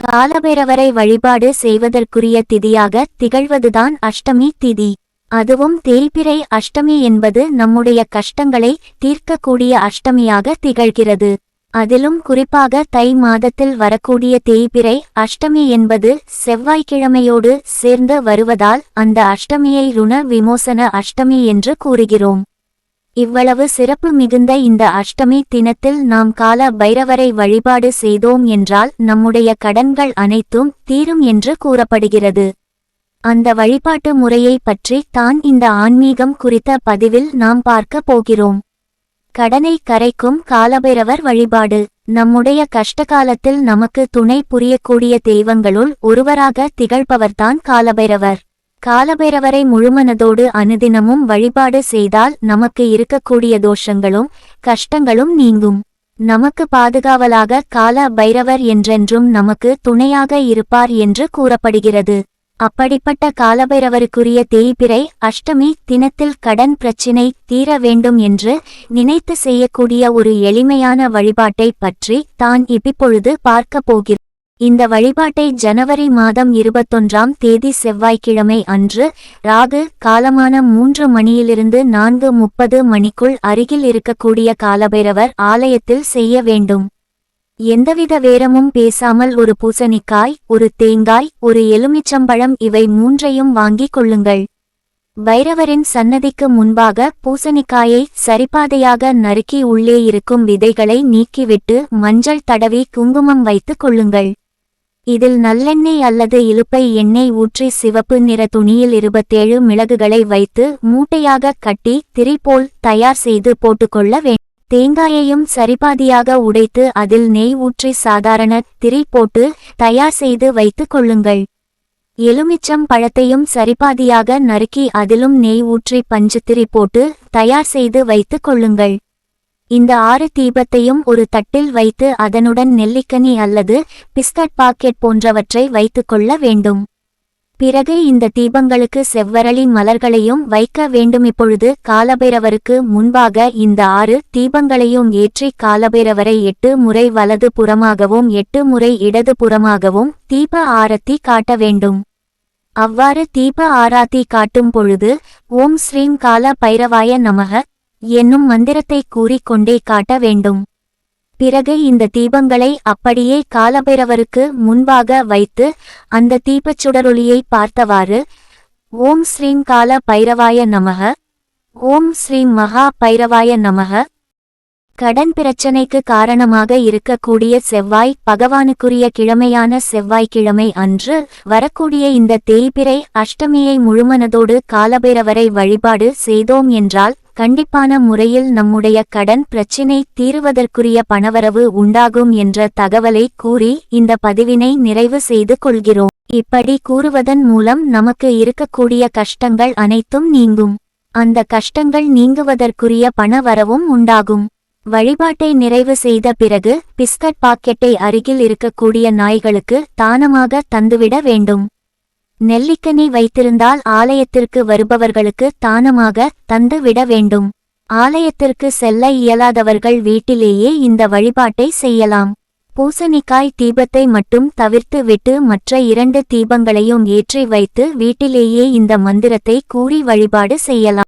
காலபைரவரை வழிபாடு செய்வதற்குரிய திதியாக திகழ்வதுதான் அஷ்டமி திதி. அதுவும் தேய்பிறை அஷ்டமி என்பது நம்முடைய கஷ்டங்களை தீர்க்கக்கூடிய அஷ்டமியாக திகழ்கிறது. அதிலும் குறிப்பாக தை மாதத்தில் வரக்கூடிய தேய்பிரை அஷ்டமி என்பது செவ்வாய்க்கிழமையோடு சேர்ந்து வருவதால் அந்த அஷ்டமியை ருண விமோசன அஷ்டமி என்று கூறுகிறோம். இவ்வளவு சிறப்பு மிகுந்த இந்த அஷ்டமி தினத்தில் நாம் கால பைரவரை வழிபாடு செய்தோம் என்றால் நம்முடைய கடன்கள் அனைத்தும் தீரும் என்று கூறப்படுகிறது. அந்த வழிபாட்டு முறையை பற்றி தான் இந்த ஆன்மீகம் குறித்த பதிவில் நாம் பார்க்க போகிறோம். கடனை கரைக்கும் காலபைரவர் வழிபாடு. நம்முடைய கஷ்டகாலத்தில் நமக்கு துணை புரியக்கூடிய தெய்வங்களுள் ஒருவராக திகழ்பவர்தான் காலபைரவர். காலபைரவரை முழுமனதோடு அனுதினமும் வழிபாடு செய்தால் நமக்கு இருக்கக்கூடிய தோஷங்களும் கஷ்டங்களும் நீங்கும். நமக்கு பாதுகாவலாக கால பைரவர் என்றென்றும் நமக்கு துணையாக இருப்பார் என்று கூறப்படுகிறது. அப்படிப்பட்ட காலபைரவருக்குரிய தேய்பிறை அஷ்டமி தினத்தில் கடன் பிரச்சினை தீர வேண்டும் என்று நினைத்து செய்யக்கூடிய ஒரு எளிமையான வழிபாட்டை பற்றி தான் இப்பொழுது பார்க்க போகிறேன் இந்த வழிபாட்டை ஜனவரி மாதம் இருபத்தொன்றாம் தேதி செவ்வாய்க்கிழமை அன்று ராகு காலமான மூன்று மணியிலிருந்து நான்கு முப்பது மணிக்குள் அருகில் இருக்கக்கூடிய காலபைரவர் ஆலயத்தில் செய்ய வேண்டும். எந்தவித வேரமும் பேசாமல் ஒரு பூசணிக்காய் ஒரு தேங்காய் ஒரு எலுமிச்சம்பழம் இவை மூன்றையும் வாங்கிக் கொள்ளுங்கள். பைரவரின் சன்னதிக்கு முன்பாக பூசணிக்காயை சரிபாதையாக நறுக்கி உள்ளே இருக்கும் விதைகளை நீக்கிவிட்டு மஞ்சள் தடவி குங்குமம் வைத்துக் கொள்ளுங்கள். இதில் நல்லெண்ணெய் அல்லது இலுப்பை எண்ணெய் ஊற்றி சிவப்பு நிற துணியில் இருபத்தேழு மிளகுகளை வைத்து மூட்டையாக கட்டி திரிபோல் தயார் செய்து போட்டுக்கொள்ள வேண்டும் தேங்காயையும் சரிபாதியாக உடைத்து அதில் நெய் ஊற்றி சாதாரண திரி போட்டு தயார் செய்து வைத்துக் கொள்ளுங்கள். எலுமிச்சம் பழத்தையும் சரிபாதியாக நறுக்கி அதிலும் நெய் ஊற்றி பஞ்சு திரி போட்டு தயார் செய்து வைத்துக் கொள்ளுங்கள். இந்த ஆறு தீபத்தையும் ஒரு தட்டில் வைத்து அதனுடன் நெல்லிக்கனி அல்லது பிஸ்கட் பாக்கெட் போன்றவற்றை வைத்துக்கொள்ள வேண்டும். பிறகு இந்த தீபங்களுக்கு செவ்வரளி மலர்களையும் வைக்க வேண்டும். இப்பொழுது காலபைரவருக்கு முன்பாக இந்த ஆறு தீபங்களையும் ஏற்றி காலபைரவரை எட்டு முறை வலது புறமாகவும் எட்டு முறை இடது புறமாகவும் தீப ஆரத்தி காட்ட வேண்டும். அவ்வாறு தீப ஆராத்தி காட்டும் பொழுது ஓம் ஸ்ரீம் கால பைரவாய நமக. என்னும் மந்திரத்தை கூறிக்கொண்டே காட்ட வேண்டும். பிறகு இந்த தீபங்களை அப்படியே காலபைரவருக்கு முன்பாக வைத்து அந்த தீபச்சுடரொளியை பார்த்தவாறு ஓம் ஸ்ரீம் கால பைரவாய நமக ஓம் ஸ்ரீம் மகா பைரவாய நமக கடன் பிரச்சனைக்கு காரணமாக இருக்கக்கூடிய செவ்வாய் பகவானுக்குரிய கிழமையான செவ்வாய்க்கிழமை அன்று வரக்கூடிய இந்த தேய்பிறை அஷ்டமியை முழுமனதோடு காலபைரவரை வழிபாடு செய்தோம் என்றால் கண்டிப்பான முறையில் நம்முடைய கடன் பிரச்சினை தீருவதற்குரிய பணவரவு உண்டாகும் என்ற தகவலை கூறி இந்த பதிவினை நிறைவு செய்து கொள்கிறோம். இப்படி கூறுவதன் மூலம் நமக்கு இருக்கக்கூடிய கஷ்டங்கள் அனைத்தும் நீங்கும். அந்த கஷ்டங்கள் நீங்குவதற்குரிய பணவரவும் உண்டாகும். வழிபாட்டை நிறைவு செய்த பிறகு பிஸ்கட் பாக்கெட்டை அருகில் இருக்கக்கூடிய நாய்களுக்கு தானமாக தந்துவிட வேண்டும். நெல்லிக்கனி வைத்திருந்தால் ஆலயத்திற்கு வருபவர்களுக்கு தானமாக தந்து விட வேண்டும். ஆலயத்திற்கு செல்ல இயலாதவர்கள் வீட்டிலேயே இந்த வழிபாட்டை செய்யலாம். பூசணிக்காய் தீபத்தை மட்டும் தவிர்த்து விட்டு மற்ற இரண்டு தீபங்களையும் ஏற்றி வைத்து வீட்டிலேயே இந்த மந்திரத்தை கூறி வழிபாடு செய்யலாம்.